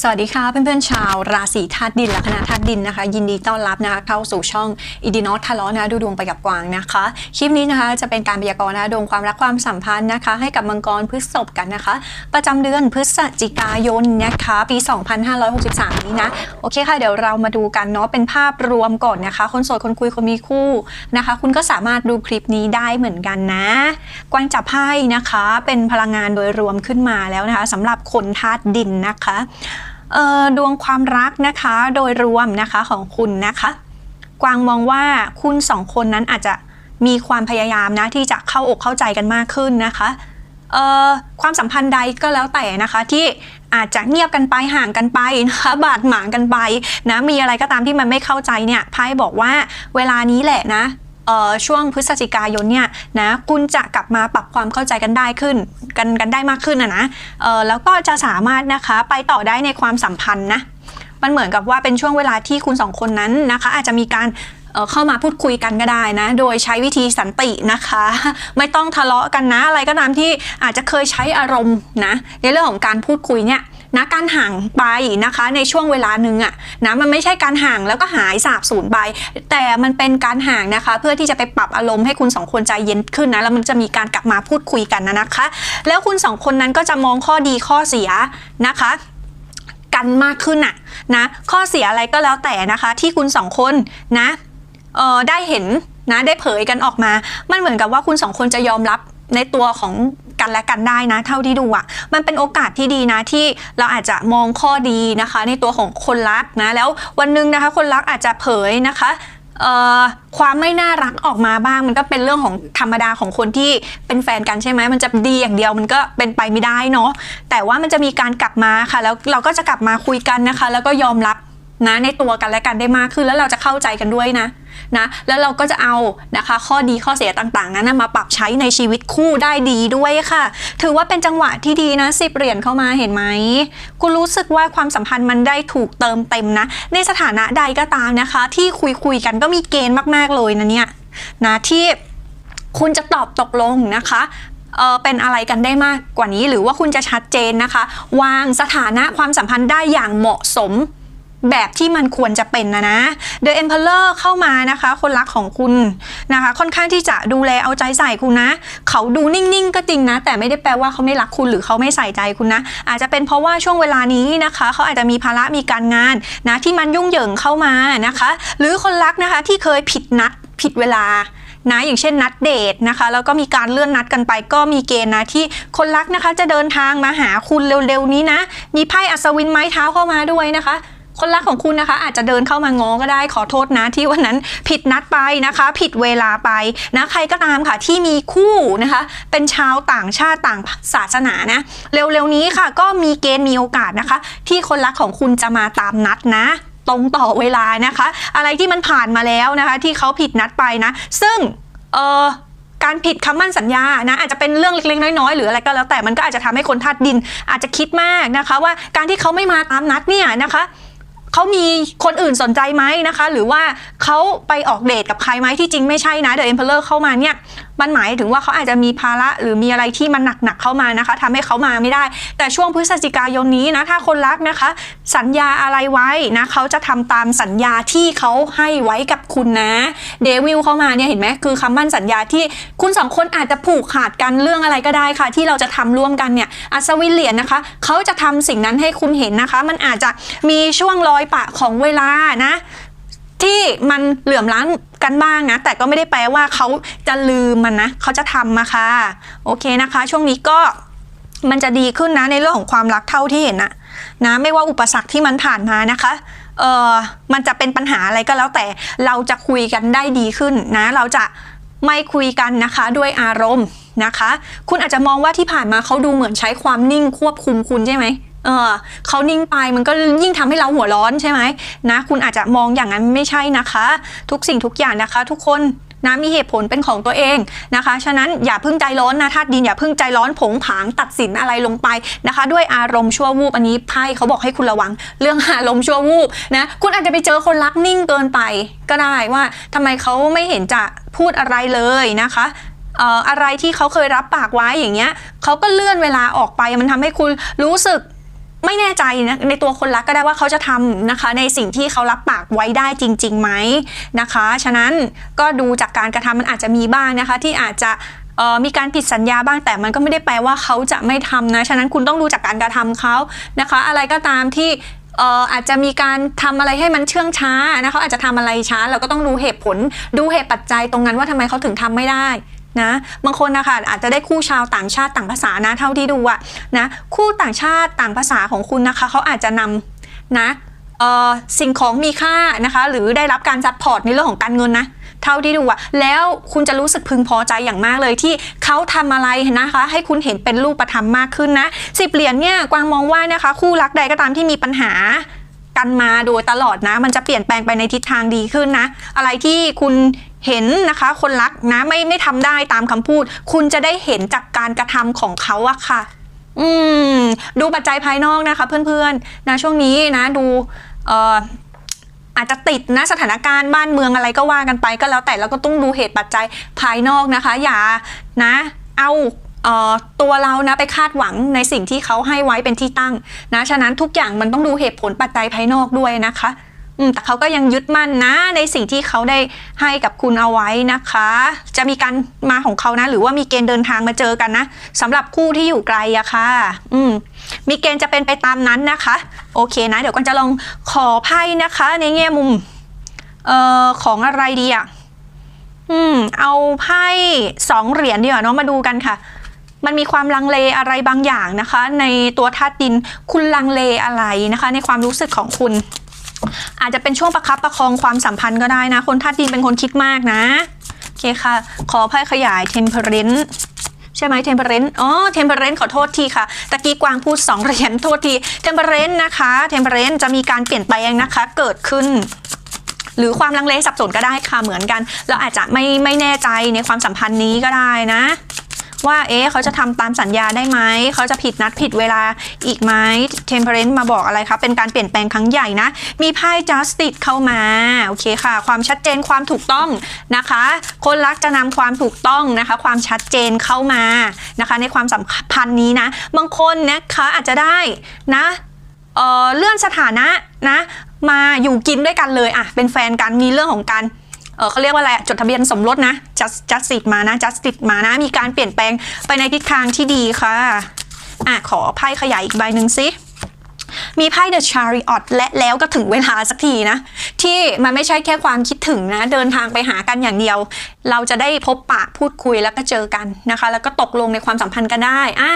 สวัสดีค่ะเพื่อนๆชาวราศีธาตุดินและคณะธาตุดินนะคะ ยินดีต้อนรับนะคะเข้าสู่ช่องอีดีนอตทะเลาะนะดูดวงไปกับกวางนะคะคลิปนี้นะคะจะเป็นการพยากรณ์นะดวงความรักความสัมพันธ์นะคะ ให้กับมังกรพฤษภกันนะคะ ประจำเดือนพฤศจิกายนนะคะ ปี 2563 นี้นะโอเคค่ะเดี๋ยวเรามาดูกันเนาะเป็นภาพรวมก่อนนะคะ คนโสดคนคุยคนมีคู่นะคะ คุณก็สามารถดูคลิปนี้ได้เหมือนกันนะ กวางจับไพ่นะคะ เป็นพลังงานโดยรวมขึ้นมาแล้วนะคะสำหรับคนธาตุดินนะคะ ดวงความรักนะคะโดยรวมนะคะของคุณนะคะ กวางมองว่าคุณสองคนนั้นอาจจะมีความพยายามนะที่จะเข้าอกเข้าใจกันมากขึ้นนะคะความสัมพันธ์ใดก็แล้วแต่นะคะ ที่อาจจะเงียบกันไปห่างกันไปนะคะบาดหมางกันไปนะมีอะไรก็ตามที่มันไม่เข้าใจเนี่ยไพ่บอกว่าเวลานี้แหละนะ ช่วงพฤศจิกายนเนี่ยนะคุณจะกลับมาปรับความเข้าใจกันได้ขึ้น กันกันได้มากขึ้นนะนะแล้วก็จะสามารถนะคะไปต่อได้ในความสัมพันธ์นะมันเหมือนกับว่าเป็นช่วงเวลาที่คุณสองคนนั้นนะคะ อาจจะมีการเอ่อเข้ามาพูดคุยกันก็ได้นะ โดยใช้วิธีสันตินะคะ ไม่ต้องทะเลาะกันนะ อะไรก็ตามที่อาจจะเคยใช้อารมณ์นะ ในเรื่องของการพูดคุยเนี่ย นะการห่างไปนะคะ ในช่วงเวลาหนึ่งอะนะมันไม่ใช่การห่างแล้วก็หายสาบสูญไป แต่มันเป็นการห่างนะคะ เพื่อที่จะไปปรับอารมณ์ให้คุณสองคนใจเย็นขึ้นนะแล้วมันจะมีการกลับมาพูดคุยกันนะนะคะ แล้วคุณสองคนนั้นก็จะมองข้อดีข้อเสียนะคะกันมากขึ้นอะนะข้อเสียอะไรก็แล้วแต่นะคะ ที่คุณสองคนนะเออได้เห็นนะได้เผยกันออกมา มันเหมือนกับว่าคุณสองคนจะยอมรับในตัวของ กันและกันได้นะ เท่าที่ดูอะมันเป็นโอกาสที่ดีนะที่เราอาจจะมองข้อดีนะคะ ในตัวของคนรักนะแล้ววันหนึงนะคะ คนรักอาจจะเผยนะคะความไม่น่ารักออกมาบ้าง มันก็เป็นเรื่องของธรรมดาของคนที่เป็นแฟนกันใช่ไหมมันจะดีอย่างเดียวมันก็เป็นไปไม่ได้เนาะแต่ว่ามันจะมีการกลับมาค่ะ แล้วเราก็จะกลับมาคุยกันนะคะ แล้วก็ยอมรับนะในตัวกันและกันได้มากขึ้นแล้วเราจะเข้าใจกันด้วยนะ นะแล้วเราก็จะเอานะคะข้อดีข้อเสียต่างๆ นั้นมาปรับใช้ในชีวิตคู่ได้ดีด้วยค่ะ ถือว่าเป็นจังหวะที่ดีนะสิเหรียญเข้ามาเห็นไหมคุณรู้สึกว่าความสัมพันธ์มันได้ถูกเติมเต็มนะ ในสถานะใดก็ตามนะคะ ที่คุยคุยกันก็มีเกณฑ์มากๆเลยนะเนี่ยนะที่คุณจะตอบตกลงนะคะเออเป็นอะไรกันได้มากกว่านี้หรือว่าคุณจะชัดเจนนะคะ วางสถานะความสัมพันธ์ได้อย่างเหมาะสม แบบที่มันควรจะเป็นนะนะ The Emperor เข้ามานะคะ คนรักของคุณนะคะ ค่อนข้างที่จะดูแลเอาใจใส่คุณนะ เขาดูนิ่ง ๆ ก็จริงนะ แต่ไม่ได้แปลว่าเขาไม่รักคุณหรือเขาไม่ใส่ใจคุณนะ อาจจะเป็นเพราะว่าช่วงเวลานี้นะคะ เขาอาจจะมีภาระมีการงานนะที่มันยุ่งเหยิงเข้ามานะคะ หรือคนรักนะคะที่เคยผิดนัดผิดเวลานะอย่างเช่นนัดเดทนะคะแล้วก็มีการเลื่อนนัดกันไป ก็มีเกณฑ์นะที่คนรักนะคะจะเดินทางมาหาคุณเร็วๆนี้นะ มีไพ่อัศวินไม้เท้าเข้ามาด้วยนะคะ คนรักของคุณนะคะ อาจจะเดินเข้ามาง้อก็ได้ขอโทษนะที่วันนั้นผิดนัดไปนะคะ ผิดเวลาไปนะใครก็ตามค่ะที่มีคู่นะคะ เป็นชาวต่างชาติต่างศาสนานะ เร็วๆนี้ค่ะก็มีเกณฑ์มีโอกาสนะคะ ที่คนรักของคุณจะมาตามนัดนะตรงต่อเวลานะคะ อะไรที่มันผ่านมาแล้วนะคะ ที่เขาผิดนัดไปนะ ซึ่งเออการผิดคำมั่นสัญญานะอาจจะเป็นเรื่องเล็กๆน้อยๆหรืออะไรก็แล้วแต่มันก็อาจจะทำให้คนธาตุดินอาจจะคิดมากนะคะ ว่าการที่เขาไม่มาตามนัดเนี่ยนะคะ เขามีคนอื่นสนใจไหมนะคะ หรือว่าเขาไปออกเดทกับใครไหมที่จริงไม่ใช่นะเดอะเอ็มเพลเลอร์เข้ามาเนี่ย มันหมายถึงว่าเขาอาจจะมีภาระหรือมีอะไรที่มันหนักๆเข้ามานะคะทำให้เขามาไม่ได้ แต่ช่วงพฤศจิกายนนี้นะถ้าคนรักนะคะ สัญญาอะไรไว้นะเขาจะทำตามสัญญาที่เขาให้ไว้กับคุณนะเดวิลเข้ามาเนี่ยเห็นไหมคือคำมั่นสัญญาที่คุณสองคนอาจจะผูกขาดกันเรื่องอะไรก็ได้ค่ะ ที่เราจะทำร่วมกันเนี่ยอัศวินเหรียญนะคะเขาจะทำสิ่งนั้นให้คุณเห็นนะคะ มันอาจจะมีช่วงรอยปะของเวลานะ ที่มันเหลื่อมล้ำกันบ้างนะ แต่ก็ไม่ได้แปลว่าเขาจะลืมมันนะเขาจะทำมาค่ะโอเคนะคะ ช่วงนี้ก็มันจะดีขึ้นนะในเรื่องของความรักเท่าที่เห็นนะนะไม่ว่าอุปสรรคที่มันผ่านมานะคะเออมันจะเป็นปัญหาอะไรก็แล้วแต่เราจะคุยกันได้ดีขึ้นนะ เราจะไม่คุยกันนะคะด้วยอารมณ์นะคะ คุณอาจจะมองว่าที่ผ่านมาเขาดูเหมือนใช้ความนิ่งควบคุมคุณใช่ไหม เออเขานิ่งไปมันก็ยิ่งทำให้เราหัวร้อนใช่ไหมนะ คุณอาจจะมองอย่างนั้นไม่ใช่นะคะ ทุกสิ่งทุกอย่างนะคะ ทุกคนนะมีเหตุผลเป็นของตัวเองนะคะ ฉะนั้นอย่าเพิ่งใจร้อนนะธาตุดินอย่าเพิ่งใจร้อนผงผางตัดสินอะไรลงไปนะคะ ด้วยอารมณ์ชั่ววูบอันนี้ไพ่เขาบอกให้คุณระวัง เรื่องอารมณ์ชั่ววูบนะคุณอาจจะไปเจอคนรักนิ่งเกินไป ก็ได้ว่าทำไมเขาไม่เห็นจะพูดอะไรเลยนะคะเอ่ออะไรที่เขาเคยรับปากไว้อย่างเงี้ยเขาก็เลื่อนเวลาออกไปมันทำให้คุณรู้สึก ไม่แน่ใจนะในตัวคนรักก็ได้ว่าเขาจะทำนะคะ ในสิ่งที่เขารับปากไว้ได้จริงๆไหมนะคะ ฉะนั้นก็ดูจากการกระทำมันอาจจะมีบ้างนะคะ ที่อาจจะมีการผิดสัญญาบ้างแต่มันก็ไม่ได้แปลว่าเขาจะไม่ทำนะ ฉะนั้นคุณต้องดูจากการกระทำเขานะคะ อะไรก็ตามที่เอ่ออาจจะมีการทำอะไรให้มันเชื่องช้านะเขาอาจจะทำอะไรช้า เราก็ต้องดูเหตุผลดูเหตุปัจจัยตรงนั้นว่าทำไมเขาถึงทำไม่ได้ นะบางคนนะคะอาจจะได้คู่ชาวต่างชาติต่างภาษานะเท่าที่ดูอะนะคู่ต่างชาติต่างภาษาของคุณนะคะเขาอาจจะนำนะสิ่งของมีค่านะคะ หรือได้รับการซัพพอร์ตในเรื่องของการเงินนะเท่าที่ดูอะแล้วคุณจะรู้สึกพึงพอใจอย่างมากเลยที่เขาทำอะไรนะคะ ให้คุณเห็นเป็นรูปธรรมมากขึ้นนะสิบเหรียญเนี่ยกวางมองว่านะคะ คู่รักใดก็ตามที่มีปัญหา กันมาโดยตลอดนะ มันจะเปลี่ยนแปลงไปในทิศทางดีขึ้นนะ อะไรที่คุณเห็นนะคะคนรักนะไม่ไม่ทำได้ตามคำพูด คุณจะได้เห็นจากการกระทำของเขาอะค่ะ อืม ดูปัจจัยภายนอกนะคะ เพื่อนๆนะช่วงนี้นะ ดูเอ่ออาจจะติดนะสถานการณ์บ้านเมืองอะไรก็ว่ากันไปก็แล้วแต่เราก็ต้องดูเหตุปัจจัยภายนอกนะคะ อย่านะ เอา ตัวเรานะไปคาดหวังในสิ่งที่เขาให้ไว้เป็นที่ตั้งนะฉะนั้นทุกอย่างมันต้องดูเหตุผลปัจจัยภายนอกด้วยนะคะแต่เขาก็ยังยึดมั่นนะในสิ่งที่เขาได้ให้กับคุณเอาไว้นะคะ จะมีการมาของเขานะ หรือว่ามีเกณฑ์เดินทางมาเจอกันนะสำหรับคู่ที่อยู่ไกลอะค่ะ อืม มีเกณฑ์จะเป็นไปตามนั้นนะคะ โอเคนะ เดี๋ยวกันจะลองขอไพ่นะคะ ในแง่มุม เอ่อของอะไรดีอะอืม เอาไพ่สองเหรียญดีกว่าเนาะมาดูกันค่ะ มันมีความลังเลอะไรบางอย่างนะคะ ในตัวธาตุดินคุณลังเลอะไรนะคะ ในความรู้สึกของคุณ อาจจะเป็นช่วงประคับประคองความสัมพันธ์ก็ได้นะ คนธาตุดินเป็นคนคิดมากนะโอเคค่ะ ขอไพ่ขยาย temperance ใช่ไหม temperance อ๋อ temperance ขอโทษทีค่ะตะกี้กวางพูด 2 เหรียญโทษที temperance นะคะ temperance จะมีการเปลี่ยนแปลงนะคะ เกิดขึ้นหรือความลังเลสับสนก็ได้ค่ะเหมือนกัน เราอาจจะไม่ไม่แน่ใจในความสัมพันธ์นี้ก็ได้นะ ว่าเอ๊ะเขาจะทำตามสัญญาได้ไหมเขาจะผิดนัดผิดเวลาอีกไหม temperance มาบอกอะไรคะเป็นการเปลี่ยนแปลงครั้งใหญ่นะ มีไพ่ justice เข้ามาโอเคค่ะ ความชัดเจนความถูกต้องนะคะ คนรักจะนำความถูกต้องนะคะ ความชัดเจนเข้ามานะคะ ในความสัมพันธ์นี้นะบางคนนะคะอาจจะได้นะเออเลื่อนสถานะนะมาอยู่กินด้วยกันเลยอะเป็นแฟนกันมีเรื่องของการ เออเขาเรียกว่าอะไรจดทะเบียนสมรสนะจัดจัดสิทธิ์มานะจัดสิทธิ์มานะ มีการเปลี่ยนแปลงไปในทิศทางที่ดีค่ะอะขอไพ่ขยายอีกใบหนึ่งสิมีไพ่ The Chariot และแล้วก็ถึงเวลาสักทีนะ ที่มันไม่ใช่แค่ความคิดถึงนะ เดินทางไปหากันอย่างเดียว เราจะได้พบปะพูดคุยแล้วก็เจอกันนะคะ แล้วก็ตกลงในความสัมพันธ์กันได้อะ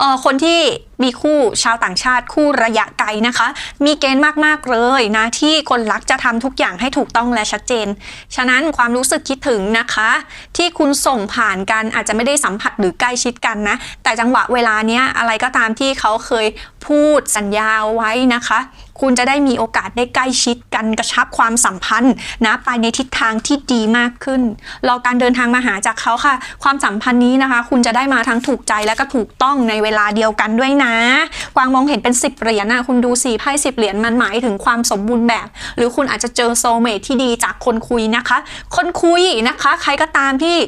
เออคนที่มีคู่ชาวต่างชาติคู่ระยะไกลนะคะ มีเกณฑ์มากๆเลยนะ ที่คนรักจะทำทุกอย่างให้ถูกต้องและชัดเจน ฉะนั้นความรู้สึกคิดถึงนะคะ ที่คุณส่งผ่านกันอาจจะไม่ได้สัมผัสหรือใกล้ชิดกันนะ แต่จังหวะเวลาเนี้ยอะไรก็ตามที่เขาเคยพูดสัญญาไว้นะคะ คุณจะได้มีโอกาสได้ใกล้ชิดกันกระชับความสัมพันธ์นะไปในทิศทางที่ดีมากขึ้นรอการเดินทางมาหาจากเขาค่ะ ความสัมพันธ์นี้นะคะ คุณจะได้มาทั้งถูกใจและก็ถูกต้องในเวลาเดียวกันด้วยนะ กวางมองเห็นเป็น 10 เหรียญนะคุณดูสี่ไพ่สิบเหรียญมันหมายถึงความสมบูรณ์แบบ หรือคุณอาจจะเจอโซเมทที่ดีจากคนคุยนะคะ คนคุยนะคะ ใครก็ตามที่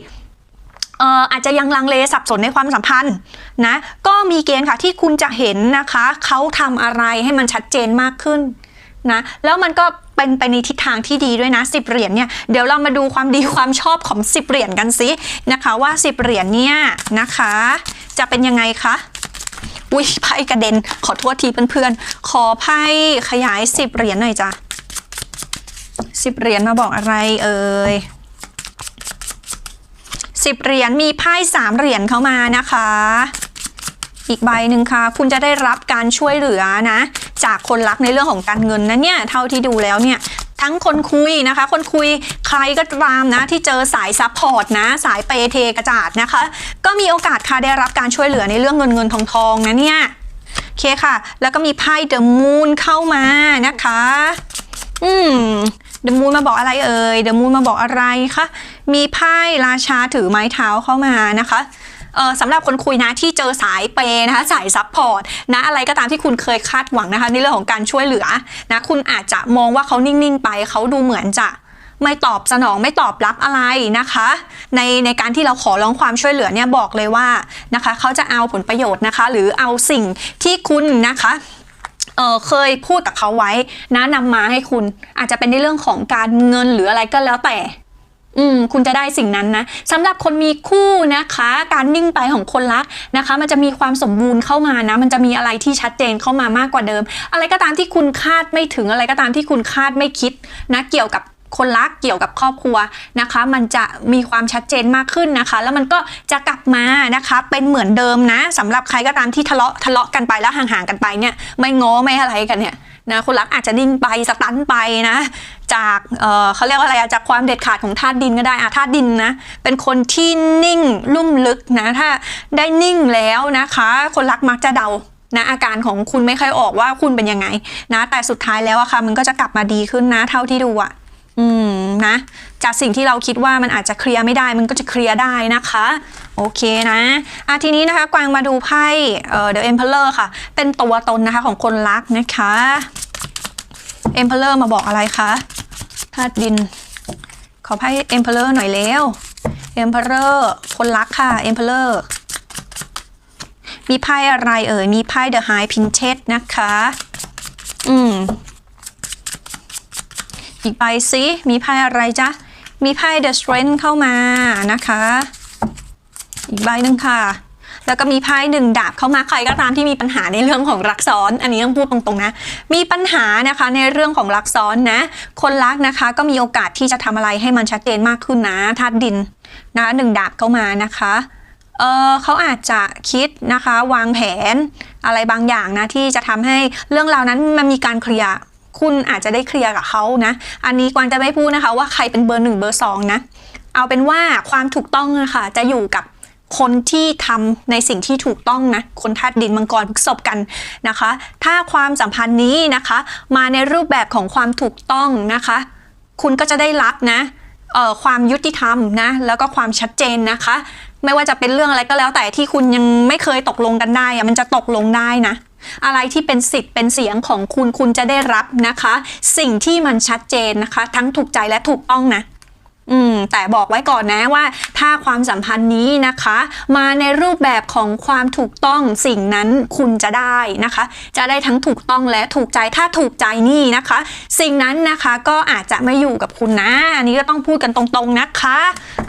อออาจจะยังลังเลสับสนในความสัมพันธ์นะก็มีเกณฑ์ค่ะที่คุณจะเห็นนะคะเขาทำอะไรให้มันชัดเจนมากขึ้นนะแล้วมันก็เป็นไปในทิศทางที่ดีด้วยนะ10เหรียญเนี่ยเดี๋ยวเรามาดูความดีความชอบของ10เหรียญกันสินะคะว่า10เหรียญเนี่ยนะคะ จะเป็นยังไงคะอุ้ยไพ่กระเด็นขอโทษทีเพื่อนๆขอไพ่ขยาย10เหรียญหน่อยจ้ะ10เหรียญมาบอกอะไรเอ่ย สิบเหรียญมีไพ่สามเหรียญเข้ามานะคะ อีกใบหนึ่งค่ะ คุณจะได้รับการช่วยเหลือนะ จากคนรักในเรื่องของการเงินนะเนี่ยเท่าที่ดูแล้วเนี่ยทั้งคนคุยนะคะ คนคุยใครก็ตามนะ ที่เจอสายซัพพอร์ตนะ สายเปเทกระจาดนะคะ ก็มีโอกาสค่ะได้รับการช่วยเหลือในเรื่องเงินเงินทองทองนะเนี่ยโอเคค่ะ แล้วก็มีไพ่เดอะมูนเข้ามานะคะ อืม เดอะมูนมาบอกอะไรเอ่ยเดอะมูนมาบอกอะไรคะมีไพ่ราชาถือไม้เท้าเข้ามานะคะเออสำหรับคนคุยนะที่เจอสายเปย์นะคะสายซัพพอร์ตนะอะไรก็ตามที่คุณเคยคาดหวังนะคะในเรื่องของการช่วยเหลือนะคุณอาจจะมองว่าเขานิ่งๆไปเขาดูเหมือนจะไม่ตอบสนองไม่ตอบรับอะไรนะคะ ในในการที่เราขอร้องความช่วยเหลือเนี่ยบอกเลยว่านะคะเขาจะเอาผลประโยชน์นะคะ หรือเอาสิ่งที่คุณนะคะ เออเคยพูดกับเขาไว้นะนำมาให้คุณ อาจจะเป็นในเรื่องของการเงินหรืออะไรก็แล้วแต่ อืม คุณจะได้สิ่งนั้นนะสำหรับคนมีคู่นะคะ การนิ่งไปของคนรักนะคะ มันจะมีความสมบูรณ์เข้ามานะ มันจะมีอะไรที่ชัดเจนเข้ามามากกว่าเดิม อะไรก็ตามที่คุณคาดไม่ถึงอะไรก็ตามที่คุณคาดไม่คิดนะ เกี่ยวกับ คนรักเกี่ยวกับครอบครัวนะคะ มันจะมีความชัดเจนมากขึ้นนะคะ แล้วมันก็จะกลับมานะคะ เป็นเหมือนเดิมนะสำหรับใครก็ตามที่ทะเลาะทะเลาะกันไปแล้วห่างๆกันไปเนี่ยไม่ง้อไม่อะไรกันเนี่ยนะคนรักอาจจะนิ่งไปสตันไปนะ จากเออเขาเรียกว่าอะไรจากความเด็ดขาดของธาตุดินก็ได้อะธาตุดินนะเป็นคนที่นิ่งลุ่มลึกนะถ้าได้นิ่งแล้วนะคะ คนรักมักจะเดานะอาการของคุณไม่ค่อยออกว่าคุณเป็นยังไงนะแต่สุดท้ายแล้วอะค่ะมันก็จะกลับมาดีขึ้นนะเท่าที่ดูอะ นะ จากสิ่งที่เราคิดว่ามันอาจจะเคลียร์ไม่ได้มันก็จะเคลียร์ได้นะคะ โอเคนะอะทีนี้นะคะกวางมาดูไพ่เอ่อ The Emperor ค่ะ เป็นตัวตนนะคะของคนรักนะคะ Emperor มาบอกอะไรคะธาตุดิน ขอไพ่ Emperor หน่อยแล้ว Emperor คนรักค่ะ Emperor มีไพ่อะไรเอ่ย มีไพ่ The High Princess นะคะ อืม อีกใบซิมีไพ่อะไรจ๊ะ มีไพ่ The Strength เข้ามานะคะ อีกใบหนึ่งค่ะ แล้วก็มีไพ่หนึ่งดาบเข้ามาใครก็ตามที่มีปัญหาในเรื่องของรักซ้อน อันนี้ต้องพูดตรงๆนะ มีปัญหานะคะในเรื่องของรักซ้อนนะ คนรักนะคะก็มีโอกาสที่จะทำอะไรให้มันชัดเจนมากขึ้นนะธาตุดินนะหนึ่งดาบเข้ามานะคะเออเขาอาจจะคิดนะคะวางแผนอะไรบางอย่างนะที่จะทำให้เรื่องราวนั้นมันมีการเคลียร์ คุณอาจจะได้เคลียร์กับเขานะ อันนี้กวางจะไม่พูดนะคะว่าใครเป็นเบอร์หนึ่งเบอร์สองนะ เอาเป็นว่าความถูกต้องนะคะจะอยู่กับคนที่ทำในสิ่งที่ถูกต้องนะ คนธาตุดินมังกรพฤษภกันนะคะ ถ้าความสัมพันธ์นี้นะคะ มาในรูปแบบของความถูกต้องนะคะ คุณก็จะได้รับนะความยุติธรรมนะ แล้วก็ความชัดเจนนะคะ ไม่ว่าจะเป็นเรื่องอะไรก็แล้วแต่ที่คุณยังไม่เคยตกลงกันได้อะมันจะตกลงได้นะ อะไรที่เป็นสิทธิ์เป็นเสียงของคุณคุณจะได้รับนะคะ สิ่งที่มันชัดเจนนะคะ ทั้งถูกใจและถูกต้องนะอืมแต่บอกไว้ก่อนนะว่า ถ้าความสัมพันธ์นี้นะคะ มาในรูปแบบของความถูกต้องสิ่งนั้นคุณจะได้นะคะ จะได้ทั้งถูกต้องและถูกใจถ้าถูกใจนี่นะคะ สิ่งนั้นนะคะก็อาจจะไม่อยู่กับคุณนะอันนี้ก็ต้องพูดกันตรงๆนะคะ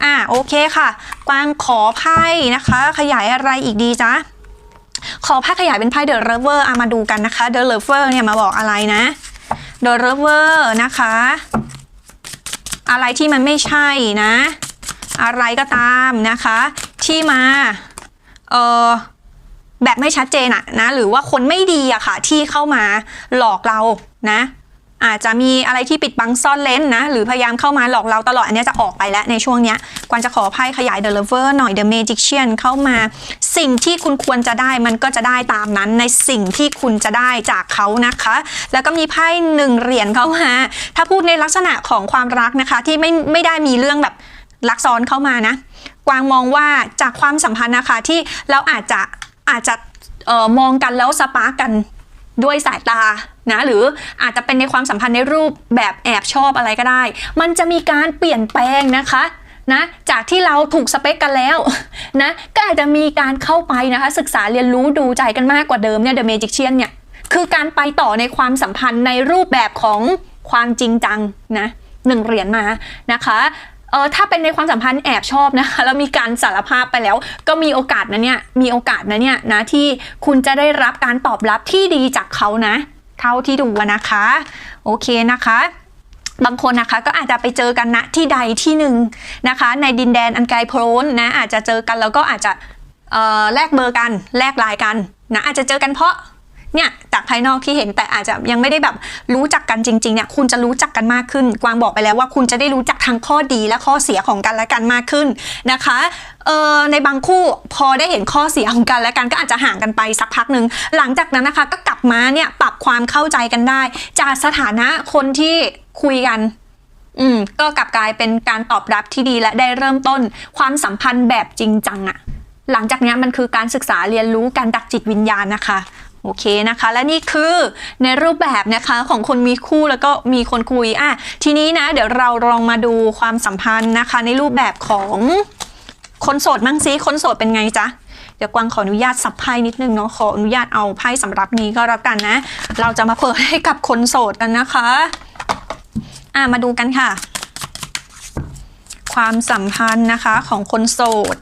อ่าโอเคค่ะกวางขอไพ่นะคะ ขยายอะไรอีกดีจ๊ะ ขอภาคขยายเป็นไพ่ The Lover เอามาดูกันนะคะ The Lover เนี่ยมาบอกอะไรนะ The Lover นะคะ อะไรที่มันไม่ใช่นะ อะไรก็ตามนะคะ ที่มาเออแบบไม่ชัดเจนอะนะ หรือว่าคนไม่ดีอะค่ะ ที่เข้ามาหลอกเรานะ อาจจะมีอะไรที่ปิดบังซ่อนเลนนะ หรือพยายามเข้ามาหลอกเราตลอด อันนี้จะออกไปแล้วในช่วงเนี้ยกวางจะขอไพ่ขยาย The Lover หน่อย The Magician เข้ามา สิ่งที่คุณควรจะได้มันก็จะได้ตามนั้นในสิ่งที่คุณจะได้จากเขานะคะ แล้วก็มีไพ่หนึ่งเหรียญเข้ามาถ้าพูดในลักษณะของความรักนะคะที่ไม่ไม่ได้มีเรื่องแบบรักซ้อนเข้ามานะ กวางมองว่าจากความสัมพันธ์นะคะที่เราอาจจะอาจจะออมองกันแล้วสปาร์กกัน ด้วยสายตานะหรืออาจจะเป็นในความสัมพันธ์ในรูปแบบแอบชอบอะไรก็ได้ มันจะมีการเปลี่ยนแปลงนะคะนะจากที่เราถูกสเปคกันแล้วนะก็อาจจะมีการเข้าไปนะคะ ศึกษาเรียนรู้ดูใจกันมากกว่าเดิมเนี่ย The Magician เนี่ยคือการไปต่อในความสัมพันธ์ในรูปแบบของความจริงจังนะหนึ่งเหรียญมานะคะ เออถ้าเป็นในความสัมพันธ์แอบชอบนะคะแล้วมีการสารภาพไปแล้ว ก็มีโอกาสนะเนี่ยมีโอกาสนะเนี่ยนะที่คุณจะได้รับการตอบรับที่ดีจากเขานะ เท่าที่ดูนะคะ โอเคนะคะบางคนนะคะก็อาจจะไปเจอกันณที่ใดที่หนึ่งนะคะ ในดินแดนอันไกลโพ้นนะอาจจะเจอกันแล้วก็อาจจะเออแลกเบอร์กันแลกไลน์กันนะอาจจะเจอกันเพราะ เนี่ยจากภายนอกที่เห็นแต่อาจจะยังไม่ได้แบบรู้จักกันจริงๆเนี่ยคุณจะรู้จักกันมากขึ้น กวางบอกไปแล้วว่าคุณจะได้รู้จักทั้งข้อดีและข้อเสียของกันและกันมากขึ้นนะคะเออในบางคู่พอได้เห็นข้อเสียของกันและกันก็อาจจะห่างกันไปสักพักหนึ่งหลังจากนั้นนะคะก็กลับมาเนี่ยปรับความเข้าใจกันได้ จากสถานะคนที่คุยกันอืมก็กลับกลายเป็นการตอบรับที่ดีและได้เริ่มต้นความสัมพันธ์แบบจริงจังอะหลังจากนี้มันคือการศึกษาเรียนรู้การดักจิตวิญญาณนะคะ โอเคนะคะ และนี่คือในรูปแบบนะคะของคนมีคู่แล้วก็มีคนคุยอะทีนี้นะ เดี๋ยวเราลองมาดูความสัมพันธ์นะคะ ในรูปแบบของคนโสดมั่งซิคนโสดเป็นไงจ๊ะเดี๋ยวกวางขออนุญาตสับไพ่นิดนึงเนาะขออนุญาตเอาไพ่สำหรับนี้ก็แล้วกันนะ เราจะมาเปิดให้กับคนโสดกันนะคะ อะมาดูกันค่ะ ความสัมพันธ์นะคะของคนโสด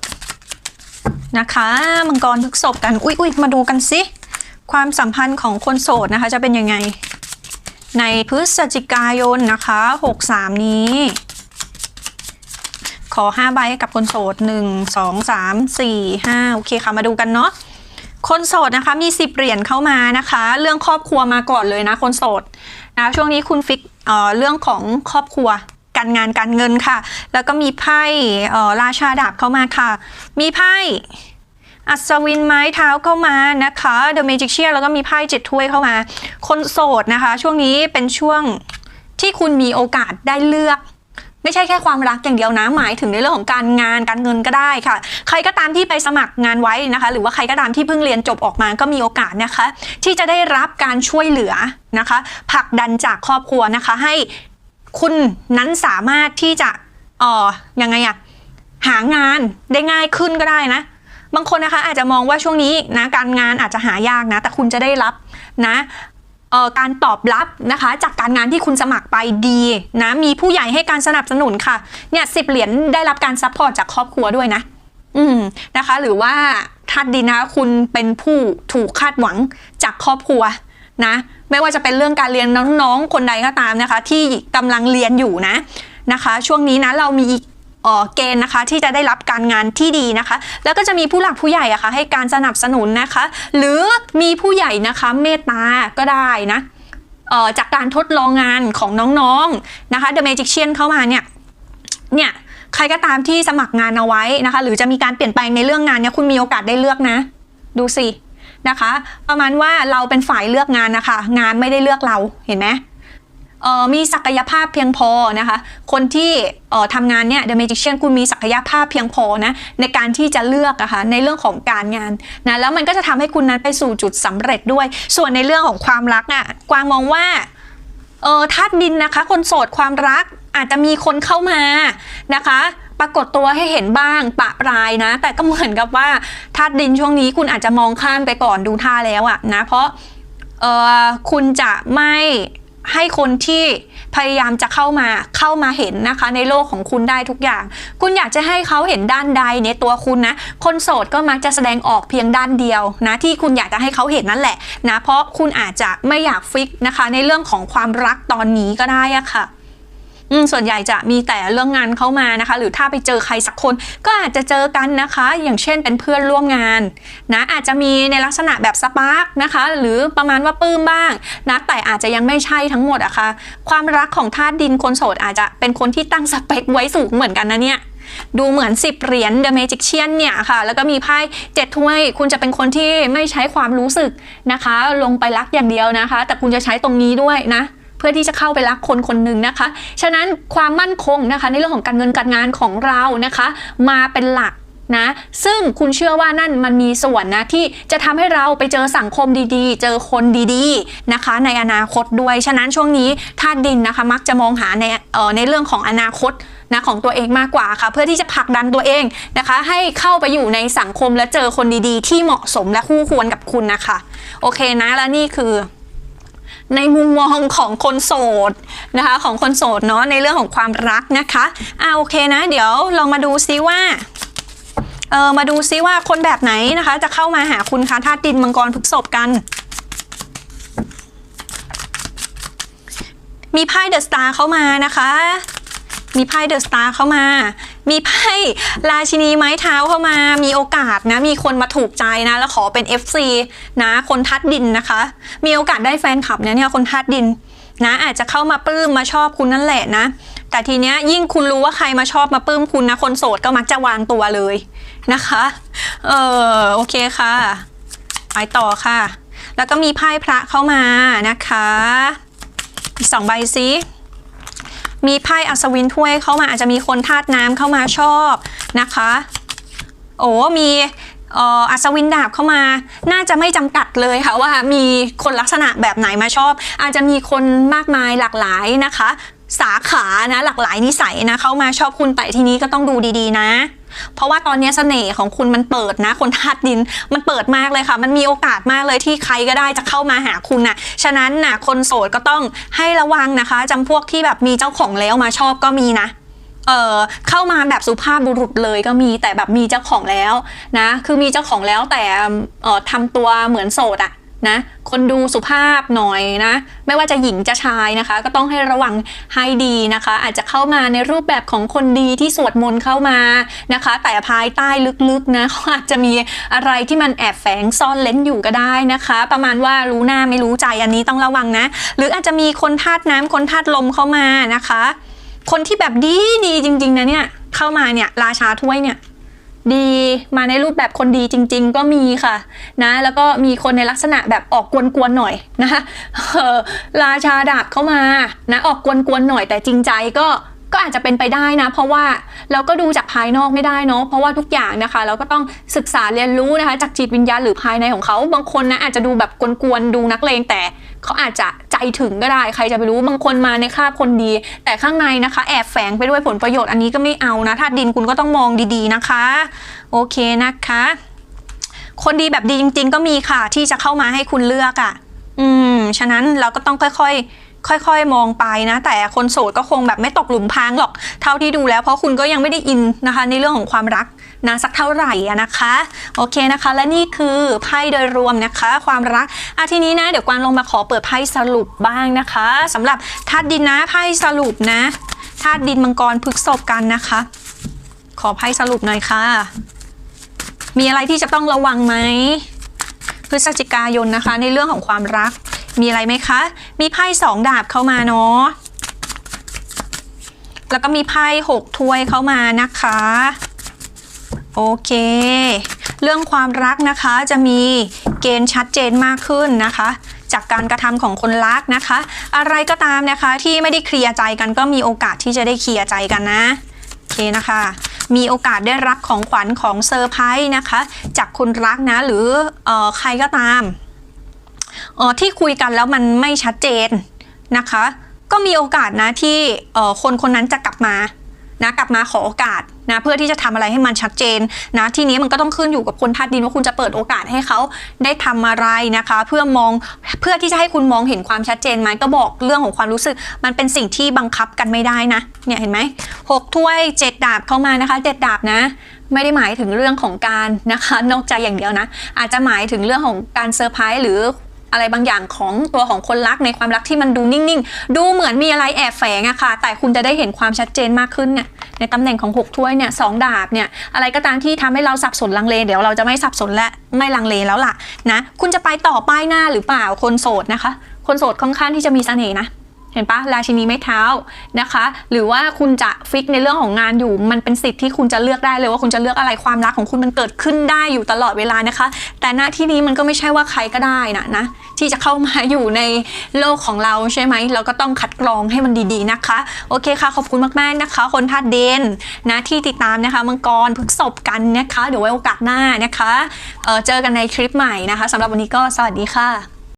นะคะ มังกรพฤกษบกัน อุ้ยอุ้ยมาดูกันสิ ความสัมพันธ์ของคนโสดนะคะ จะเป็นยังไง ในพฤศจิกายนนะคะ 63 นี้ ขอ 5 ใบให้กับคนโสด 1 2 3 4 5 โอเคค่ะ มาดูกันเนาะคนโสดนะคะมี10เหรียญเข้ามานะคะ เรื่องครอบครัวมาก่อนเลยนะ คนโสดนะช่วงนี้คุณฟิกเอ่อเรื่องของครอบครัวการงานการเงินค่ะ แล้วก็มีไพ่ราชาดาบเข้ามาค่ะ มีไพ่ อัศวินไม้เท้าเข้ามานะคะ The Magician แล้วก็มีไพ่เจ็ดถ้วยเข้ามา คนโสดนะคะ ช่วงนี้เป็นช่วงที่คุณมีโอกาสได้เลือกไม่ใช่แค่ความรักอย่างเดียวนะ หมายถึงในเรื่องของการงานการเงินก็ได้ค่ะ ใครก็ตามที่ไปสมัครงานไว้นะคะ หรือว่าใครก็ตามที่เพิ่งเรียนจบออกมาก็มีโอกาสนะคะ ที่จะได้รับการช่วยเหลือนะคะผลักดันจากครอบครัวนะคะ ให้คุณนั้นสามารถที่จะอ่อยังไงอะหางานได้ง่ายขึ้นก็ได้นะ บางคนนะคะอาจจะมองว่าช่วงนี้นะการงานอาจจะหายากนะ แต่คุณจะได้รับนะการตอบรับนะคะจากการงานที่คุณสมัครไปดีนะมีผู้ใหญ่ให้การสนับสนุนค่ะเนี่ยสิบเหรียญได้รับการซัพพอร์ตจากครอบครัวด้วยนะ อืมนะคะ หรือว่าทัดดีนะคะคุณเป็นผู้ถูกคาดหวังจากครอบครัวนะไม่ว่าจะเป็นเรื่องการเรียนน้องๆ คนใดก็ตามนะคะ ที่กำลังเรียนอยู่นะนะคะ ช่วงนี้นะเรามี เอ่อเกณฑ์นะคะที่จะได้รับการงานที่ดีนะคะ แล้วก็จะมีผู้หลักผู้ใหญ่อะคะ่ะให้การสนับสนุนนะคะ หรือมีผู้ใหญ่นะคะเมตตาก็ได้นะเอ่อจากการทดลองงานของน้องๆนะคะ The Magician เข้ามาเนี่ยเนี่ยใครก็ตามที่สมัครงานเอาไว้นะคะ หรือจะมีการเปลี่ยนแปลงในเรื่องงานเนี่ยคุณมีโอกาสได้เลือกนะ ดูสินะคะ ประมาณว่าเราเป็นฝ่ายเลือกงานนะคะ งานไม่ได้เลือกเราเห็นไหม มีศักยภาพเพียงพอนะคะ คนที่ทำงานเนี่ย The Magician คุณมีศักยภาพเพียงพอนะในการที่จะเลือกนะคะในเรื่องของการงานนะแล้วมันก็จะทำให้คุณนั้นไปสู่จุดสำเร็จด้วย ส่วนในเรื่องของความรักอะกวางมองว่าเออธาตุดินนะคะ คนโสดความรักอาจจะมีคนเข้ามานะคะปรากฏตัวให้เห็นบ้างปะปรายนะ แต่ก็เหมือนกับว่าธาตุดินช่วงนี้คุณอาจจะมองข้ามไปก่อนดูท่าแล้วอะนะเพราะเออคุณจะไม่ ให้คนที่พยายามจะเข้ามาเข้ามาเห็นนะคะ ในโลกของคุณได้ทุกอย่าง คุณอยากจะให้เขาเห็นด้านใดในตัวคุณนะ คนโสดก็มักจะแสดงออกเพียงด้านเดียวนะที่คุณอยากจะให้เขาเห็นนั่นแหละนะเพราะคุณอาจจะไม่อยากฟิกนะคะ ในเรื่องของความรักตอนนี้ก็ได้อะค่ะ ส่วนใหญ่จะมีแต่เรื่องงานเข้ามานะคะ หรือถ้าไปเจอใครสักคนก็อาจจะเจอกันนะคะ อย่างเช่นเป็นเพื่อนร่วมงานนะอาจจะมีในลักษณะแบบสปาร์กนะคะ หรือประมาณว่าปลื้มบ้างนะแต่อาจจะยังไม่ใช่ทั้งหมดอะคะ่ะความรักของธาตุดินคนโสดอาจจะเป็นคนที่ตั้งสเปคไว้สูงเหมือนกันนะเนี่ยดูเหมือน 10 เหรียญ The Magician เนี่ยค่ะ แล้วก็มีไพ่เจ็ดถ้วย คุณจะเป็นคนที่ไม่ใช้ความรู้สึกนะคะ ลงไปรักอย่างเดียวนะคะ แต่คุณจะใช้ตรงนี้ด้วยนะ พื่อที่จะเข้าไปรักคนคนหนึ่งนะคะ ฉะนั้นความมั่นคงนะคะ ในเรื่องของการเงินการงานของเรานะคะ มาเป็นหลักนะซึ่งคุณเชื่อว่านั่นมันมีส่วนนะที่จะทำให้เราไปเจอสังคมดีๆ เจอคนดีๆนะคะ ในอนาคตด้วย ฉะนั้นช่วงนี้ธาตุดินนะคะ มักจะมองหาในเอ่อในเรื่องของอนาคตนะของตัวเองมากกว่าค่ะ เพื่อที่จะผลักดันตัวเองนะคะ ให้เข้าไปอยู่ในสังคมและเจอคนดีๆ ที่เหมาะสมและคู่ควรกับคุณนะคะ โอเคนะและนี่คือ ในมุมมองของคนโสดนะคะ ของคนโสดเนาะในเรื่องของความรักนะคะอ่าโอเคนะ เดี๋ยวลองมาดูซิว่าเออมาดูซิว่าคนแบบไหนนะคะ จะเข้ามาหาคุณคะธาตุดินมังกรพฤกษบกัน มีไพ่เดอะสตาร์เข้ามานะคะ มีไพ่เดอะสตาร์เข้ามา มีไพ่ราชินีไม้เท้าเข้ามา มีโอกาสนะ มีคนมาถูกใจนะ แล้วขอเป็น FC นะ คนทัดดินนะคะ มีโอกาสได้แฟนคลับเนี่ยเนี่ยคนทัดดินนะ อาจจะเข้ามาปลื้มมาชอบคุณนั่นแหละนะ แต่ทีเนี้ยยิ่งคุณรู้ว่าใครมาชอบมาปลื้มคุณนะ คนโสดก็มักจะวางตัวเลยนะคะ เออโอเคค่ะไปต่อค่ะ แล้วก็มีไพ่พระเข้ามานะคะอีกสองใบซิ มีไพ่อัศวินถ้วยเข้ามาอาจจะมีคนธาตุน้ำเข้ามาชอบนะคะ โอ้มีอัศวินดาบเข้ามา น่าจะไม่จำกัดเลยค่ะว่ามีคนลักษณะแบบไหนมาชอบ อาจจะมีคนมากมายหลากหลายนะคะ สาขานะหลากหลายนิสัยนะเข้ามาชอบคุณแต่ทีนี้ก็ต้องดูดีๆนะ เพราะว่าตอนนี้เสน่ห์ของคุณมันเปิดนะ คนธาตุดินมันเปิดมากเลยค่ะ มันมีโอกาสมากเลยที่ใครก็ได้จะเข้ามาหาคุณนะฉะนั้นนะคนโสดก็ต้องให้ระวังนะคะจำพวกที่แบบมีเจ้าของแล้วมาชอบก็มีนะเออเข้ามาแบบสุภาพบุรุษเลยก็มีแต่แบบมีเจ้าของแล้วนะ คือมีเจ้าของแล้วแต่เออทำตัวเหมือนโสดอะ นะคนดูสุภาพหน่อยนะ ไม่ว่าจะหญิงจะชายนะคะ ก็ต้องให้ระวังให้ดีนะคะ อาจจะเข้ามาในรูปแบบของคนดีที่สวดมนต์เข้ามานะคะ แต่ภายใต้ลึกๆนะเขาอาจจะมีอะไรที่มันแอบแฝงซ่อนเล้นอยู่ก็ได้นะคะ ประมาณว่ารู้หน้าไม่รู้ใจอันนี้ต้องระวังนะ หรืออาจจะมีคนธาตุน้ำคนธาตุลมเข้ามานะคะ คนที่แบบดีดีจริง ๆนะเนี่ยเข้ามาเนี่ยราชาถ้วยเนี่ย ดีมาในรูปแบบคนดีจริง ๆ ก็มีค่ะนะแล้วก็มีคนในลักษณะแบบออกกวนๆหน่อยนะคะราชาดาบเข้ามานะออกกวนๆหน่อยแต่จริงใจก็ ก็อาจจะเป็นไปได้นะ เพราะว่าเราก็ดูจากภายนอกไม่ได้เนาะเพราะว่าทุกอย่างนะคะ เราก็ต้องศึกษาเรียนรู้นะคะ จากจิตวิญญาณหรือภายในของเขา บางคนนะอาจจะดูแบบกวนๆดูนักเลงแต่เขาอาจจะใจถึงก็ได้ใครจะไปรู้บางคนมาในคาบคนดี แต่ข้างในนะคะ แอบแฝงไปด้วยผลประโยชน์อันนี้ก็ไม่เอานะถ้าดินคุณก็ต้องมองดีๆนะคะ โอเคนะคะ คนดีแบบดีจริง ๆ ก็มีค่ะ ที่จะเข้ามาให้คุณเลือกอะ่ะ อืมฉะนั้นเราก็ต้องค่อยๆ ค่อยๆ มองไปนะ แต่คนโสดก็คงแบบไม่ตกหลุมพรางหรอกเท่าที่ดูแล้ว เพราะคุณก็ยังไม่ได้อินนะคะ ในเรื่องของความรักนะสักเท่าไหร่นะคะ โอเคนะคะ และนี่คือไพ่โดยรวมนะคะ ความรักอะทีนี้นะ เดี๋ยวกวางลงมาขอเปิดไพ่สรุปบ้างนะคะสำหรับธาตุดินนะไพ่สรุปนะธาตุดินมังกรพฤกษบกันนะคะ ขอไพ่สรุปหน่อยค่ะ มีอะไรที่จะต้องระวังไหมพฤศจิกายนนะคะ ในเรื่องของความรัก มีอะไรไหมคะ มีไพ่สองดาบเข้ามาเนาะ แล้วก็มีไพ่หกถ้วยเข้ามานะคะ โอเค เรื่องความรักนะคะจะมีเกณฑ์ชัดเจนมากขึ้นนะคะ จากการกระทำของคนรักนะคะ อะไรก็ตามนะคะที่ไม่ได้เคลียร์ใจกันก็มีโอกาสที่จะได้เคลียร์ใจกันนะโอเคนะคะ มีโอกาสได้รับของขวัญของเซอร์ไพรส์นะคะ จากคนรักนะหรือออใครก็ตาม ออที่คุยกันแล้วมันไม่ชัดเจนนะคะ ก็มีโอกาสนะที่คนคนนั้นจะกลับมานะกลับมาขอโอกาสนะเพื่อที่จะทำอะไรให้มันชัดเจนนะทีนี้มันก็ต้องขึ้นอยู่กับคนธาตุดินว่าคุณจะเปิดโอกาสให้เขาได้ทำอะไรนะคะ เพื่อมองเพื่อที่จะให้คุณมองเห็นความชัดเจนไหมก็บอกเรื่องของความรู้สึก มันเป็นสิ่งที่บังคับกันไม่ได้นะเนี่ยเห็นไหมหกถ้วยเจ็ดดาบเข้ามานะคะเจ็ดดาบนะ ไม่ได้หมายถึงเรื่องของการนะคะ นอกใจอย่างเดียวนะ อาจจะหมายถึงเรื่องของการเซอร์ไพรส์หรือ อะไรบางอย่างของตัวของคนรักในความรักที่มันดูนิ่งๆ ดูเหมือนมีอะไรแอบแฝงอะค่ะ แต่คุณจะได้เห็นความชัดเจนมากขึ้นเนี่ยในตำแหน่งของหกถ้วยเนี่ยสองดาบเนี่ยอะไรก็ตามที่ทำให้เราสับสนลังเลเดี๋ยวเราจะไม่สับสนและไม่ลังเลแล้วล่ะนะคุณจะไปต่อป้ายหน้าหรือเปล่าคนโสดนะคะ คนโสดค่อนข้างที่จะมีเสน่ห์นะ เห็นปะราชินีไม้เท้านะคะ หรือว่าคุณจะฟิกในเรื่องของงานอยู่ มันเป็นสิทธิ์ที่คุณจะเลือกได้เลยว่าคุณจะเลือกอะไรความรักของคุณมันเกิดขึ้นได้อยู่ตลอดเวลานะคะ แต่หน้าที่นี้มันก็ไม่ใช่ว่าใครก็ได้นะนะที่จะเข้ามาอยู่ในโลกของเราใช่ไหมเราก็ต้องคัดกรองให้มันดีๆนะคะ โอเคค่ะขอบคุณมากๆนะคะ คนธาตุเดนนะที่ติดตามนะคะมังกรพฤกษบกันนะคะ เดี๋ยวไว้โอกาสหน้านะคะเเจอกันในคลิปใหม่นะคะสำหรับวันนี้ก็สวัสดีค่ะ